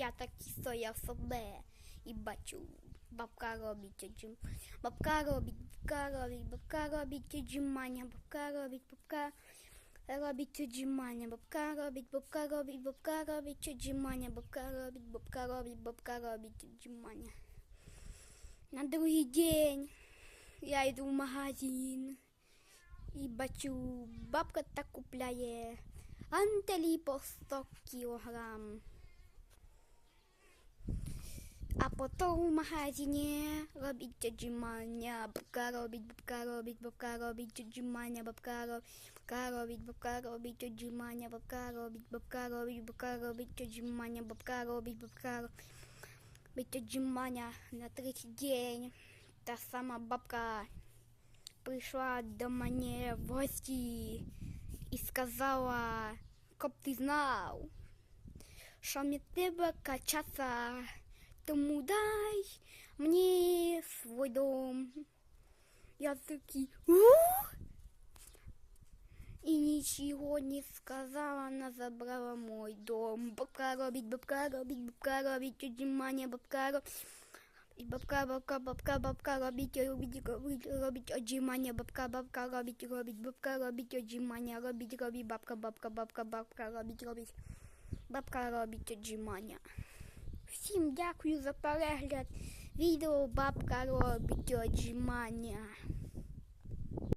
Я так стояв себе і бачу, бабка робить оджим. Бабка робить, бабка робить, бабка робить оджимання, бабка робить, бабка робить оджимання, бабка робить, бабка робить, бабка робить оджимання, бабка робить, бабка робить, бабка робить оджимання. На другий день я йду в магазин і бачу, бабка так купляє антелі по 100 кілограм. А потім в магазині робить отжимання, бабка робить, бабка робить, бабка робить отжимання, бабка робить, бабка робить, бабка робить отжимання, бабка робить, бабка робить, бабка робить отжимання, бабка робить, бабка робить отжимання на третій день. Та сама бабка прийшла до мене в гості і сказала, щоб ти знав, що мені треба качатися, тому дай мені свій дом. Я такий, ух! І нічого не сказала, вона забрала мой дом. Бабка робить, бабка робить, бабка робить, отжимання, бабка робить. І бабка, бабка, бабка, бабка робить, робить, робить, робить отжимання, бабка, бабка робить, робить, бабка робить отжимання, робить, робить, бабка, бабка, бабка, бабка робить, робить, бабка робить отжимання. Всім дякую за перегляд відео, бабка робить отжимання.